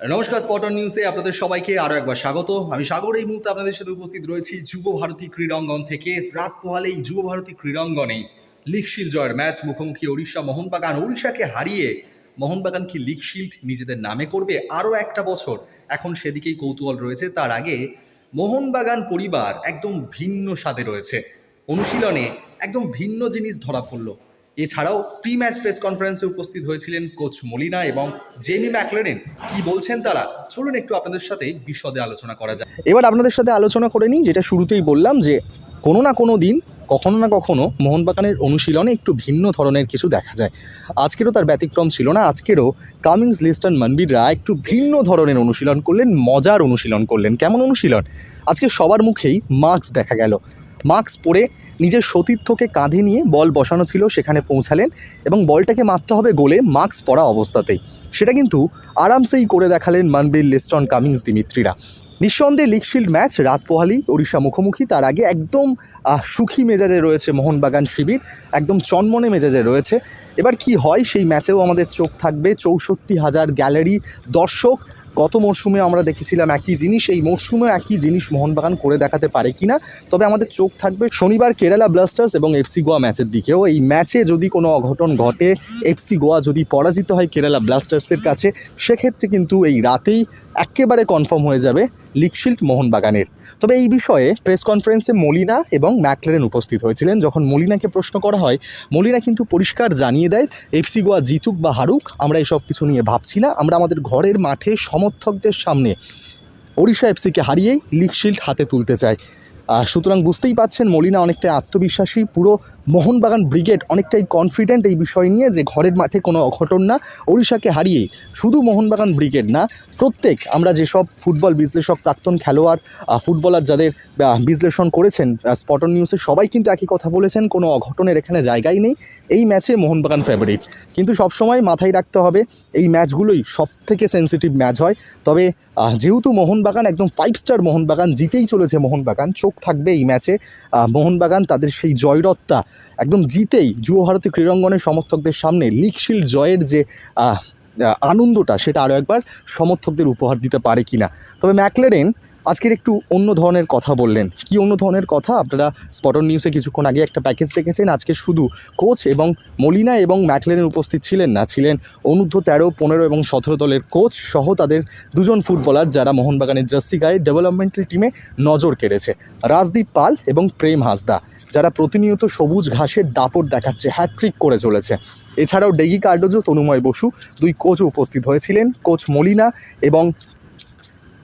নমস্কার স্পটন নিউজে আপনাদের সবাইকে আরও একবার স্বাগত। আমি সাগর, এই মুহূর্তে আপনাদের সাথে উপস্থিত রয়েছি যুব ভারতী ক্রীড়াঙ্গন থেকে। রাত পোহালেই যুব ভারতী ক্রীড়াঙ্গনে লিগ শিল্ড জয়ের ম্যাচ মুখোমুখি ওড়িশা মোহনবাগান। ওড়িশাকে হারিয়ে মোহনবাগান কি লিগ শিল্ড নিজেদের নামে করবে? আরও একটা বছর এখন সেদিকেই কৌতূহল রয়েছে। তার আগে মোহনবাগান পরিবার একদম ভিন্ন স্বাদে রয়েছে। অনুশীলনে একদম ভিন্ন জিনিস ধরা পড়ল। এছাড়াও প্রি ম্যাচ প্রেস কনফারেন্সে উপস্থিত হয়েছিলেন কোচ মলিনা এবং জেমি ম্যাকলেরেন কি বলছেন তারা? চলুন একটু আপনাদের সাথে বিশদে আলোচনা করা যায় এবার আপনাদের সাথে আলোচনা করে নিই, যেটা শুরুতেই বললাম যে, কোনো না কোনো দিন, কখনো না কখনো মোহনবাগানের অনুশীলনে একটু ভিন্ন ধরনের কিছু দেখা যায়। আজকেরও তার ব্যতিক্রম ছিল না, আজকেরও কামিংস লিস্টন মনবিররা একটু ভিন্ন ধরনের অনুশীলন করলেন, মজার অনুশীলন করলেন। কেমন অনুশীলন? আজকে সবার মুখেই মাস্ক দেখা গেল। মাস্ক পরে নিজের সতীর্থকে কাঁধে নিয়ে বল বসানো ছিল, সেখানে পৌঁছালেন এবং বলটাকে মারতে হবে গোলে মাস্ক পরা অবস্থাতেই। সেটা কিন্তু আরামসেই করে দেখালেন মানবীর লিস্টন কামিংস দিমিত্রিরা। নিঃসন্দেহে লিগ শিল্ড ম্যাচ রাত পোহালি, ওড়িশা মুখোমুখি। তার আগে একদম সুখী মেজাজে রয়েছে মোহনবাগান শিবির, একদম চনমনে মেজাজে রয়েছে। এবার কি হয়, সেই ম্যাচেও আমাদের চোখ থাকবে। চৌষট্টি হাজার গ্যালারি দর্শক, গত মরশুমে আমরা দেখেছিলাম একই জিনিস, এই মরশুমেও একই জিনিস মোহনবাগান করে দেখাতে পারে কি না তবে আমাদের চোখ থাকবে শনিবার কেরালা ব্লাস্টার্স এবং এফসি গোয়া ম্যাচের দিকেও। এই ম্যাচে যদি কোনো অঘটন ঘটে, এফসি গোয়া যদি পরাজিত হয় কেরালা ব্লাস্টার্সের কাছে, সেক্ষেত্রে কিন্তু এই রাতেই একেবারে কনফার্ম হয়ে যাবে লিকশিল্ড মোহনবাগানের। তবে এই বিষয়ে প্রেস কনফারেন্সে মলিনা এবং ম্যাকলেরেন উপস্থিত হয়েছিলেন। যখন মলিনাকে প্রশ্ন করা হয়, মলিনা কিন্তু পরিষ্কার জানিয়ে দেয় এফসি গোয়া জিতুক বা হারুক, আমরা এসব কিছু নিয়ে ভাবছি না। আমরা আমাদের ঘরের মাঠে সমর্থকদের সামনে ওড়িশা এফসিকে হারিয়েই লিকশিল্ড হাতে তুলতে চাই। সুতরাং বুঝতেই পাচ্ছেন মলিনা অনেকটাই আত্মবিশ্বাসী। পুরো মোহনবাগান ব্রিগেড অনেকটাই কনফিডেন্ট এই বিষয় নিয়ে যে ঘরের মাঠে কোনো অঘটন না, ওড়িশাকে হারিয়ে শুধু মোহনবাগান ব্রিগেড না, প্রত্যেক আমরা যেসব ফুটবল বিশ্লেষক, প্রাক্তন খেলোয়াড় ফুটবলার যাদের বিশ্লেষণ করেছেন স্পটন নিউজে সবাই কিন্তু একই কথা বলেছেন, কোনো অঘটনের এখানে জায়গাই নেই। এই ম্যাচে মোহনবাগান ফেভারিট কিন্তু সবসময় মাথায় রাখতে হবে, এই ম্যাচগুলোই সব থেকে সেন্সিটিভ ম্যাচ হয়। তবে যেহেতু মোহনবাগান একদম ফাইভ স্টার মোহনবাগান, জিতেই চলেছে মোহনবাগান, চোখ থাকবে এই ম্যাচে। মোহনবাগান তাদের সেই জয়রত্তা একদম জিতেই যুব ভারতী ক্রীড়াঙ্গনের সমর্থকদের সামনে লিকশিল জয়ের যে আনন্দটা সেটা আরও একবার সমর্থকদের উপহার দিতে পারে কিনা। তবে ম্যাকলেরেন আজকের একটু অন্য ধরনের কথা বললেন। কি অন্য ধরনের কথা? আপনারা স্পটন নিউজে কিছুক্ষণ আগে একটা প্যাকেজ দেখেছেন। আজকে শুধু কোচ এবং মলিনা এবং ম্যাকলেনের উপস্থিত ছিলেন না, ছিলেন অনূর্ধ্ব তেরো, পনেরো এবং সতেরো দলের কোচ সহ তাদের দুজন ফুটবলার যারা মোহনবাগানের জার্সি গায়ে ডেভেলপমেন্টাল টিমে নজর কেড়েছে। রাজদীপ পাল এবং প্রেম হাসদা, যারা প্রতিনিয়ত সবুজ ঘাসের দাপট দেখাচ্ছে হ্যাট্রিক করে চলেছে। এছাড়াও ডেগি কার্ডোজো, তনুময় বসু দুই কোচও উপস্থিত হয়েছিলেন। কোচ মলিনা এবং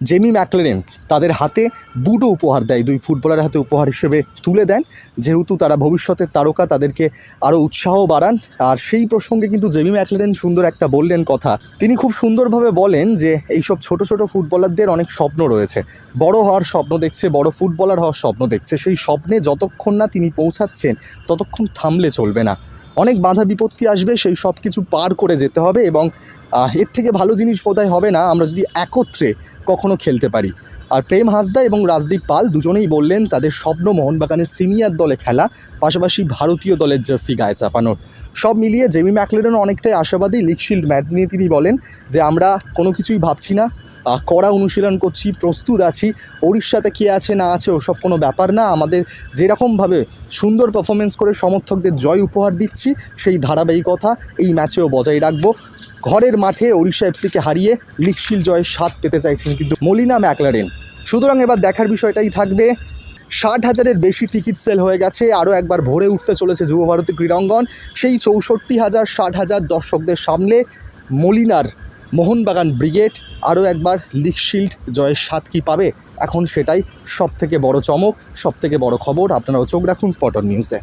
জেমি ম্যাকলেরেন তাদের হাতে বুটও উপহার দেয়। দুই ফুটবলারের হাতে উপহার হিসেবে তুলে দেন। যেহেতু তারা ভবিষ্যতের তারকা, তাদেরকে আরও উৎসাহ বাড়ান। আর সেই প্রসঙ্গে কিন্তু জেমি ম্যাকলেরেন সুন্দর একটা বললেন কথা। তিনি খুব সুন্দরভাবে বলেন যে, এইসব ছোট ছোট ফুটবলারদের অনেক স্বপ্ন রয়েছে। বড় হওয়ার স্বপ্ন দেখছে, বড় ফুটবলার হওয়ার স্বপ্ন দেখছে। সেই স্বপ্নে যতক্ষণ না তিনি পৌঁছাচ্ছেন, ততক্ষণ থামলে চলবে না। অনেক বাধা বিপত্তি আসবে, সেই সব কিছু পার করে যেতে হবে এবং এর থেকে ভালো জিনিস বোধহয় হবে না। আমরা যদি একত্রে কখনো খেলতে পারি। আর প্রেম হাসদা এবং রাজদীপ পাল দুজনেই বললেন, তাদের স্বপ্ন মোহনবাগানের সিনিয়র দলে খেলা, পাশাপাশি ভারতীয় দলের জার্সি গায়ে চাপানোর। সব মিলিয়ে জেমি ম্যাকলেডন অনেকটাই আশাবাদী লিগ শিল্ড ম্যাচ নিয়ে তিনি বলেন যে, আমরা কোনো কিছুই ভাবছি না কড়া অনুশীলন করছি, প্রস্তুত আছি উড়িষ্যাতে কী আছে না আছে ওসব কোনো ব্যাপার না, আমাদের যেরকমভাবে সুন্দর পারফরমেন্স করে সমর্থকদের জয় উপহার দিচ্ছি, সেই ধারাবাহিকতা এই ম্যাচেও বজায় রাখব। ঘরের মাঠে ওড়িশা এফসিকে হারিয়ে লিগশিল জয়ের স্বাদ পেতে চাইছেন কিন্তু মলিনা ম্যাকলারেন। সুতরাং এবার দেখার বিষয়টাই থাকবে। ষাট হাজারের বেশি টিকিট সেল হয়ে গেছে, আরও একবার ভরে উঠতে চলেছে যুব ভারতী ক্রীড়াঙ্গন। সেই চৌষট্টি হাজার, ষাট হাজার দর্শকদের সামনে মলিনার মোহনবাগান ব্রিগেড, আরও একবার লিগ শিল্ড জয়ের স্বাদ কি পাবে। এখন সেটাই সব থেকে বড় চমক সব থেকে বড় খবর, আপনারাও চোখ রাখুন স্পটন নিউজে।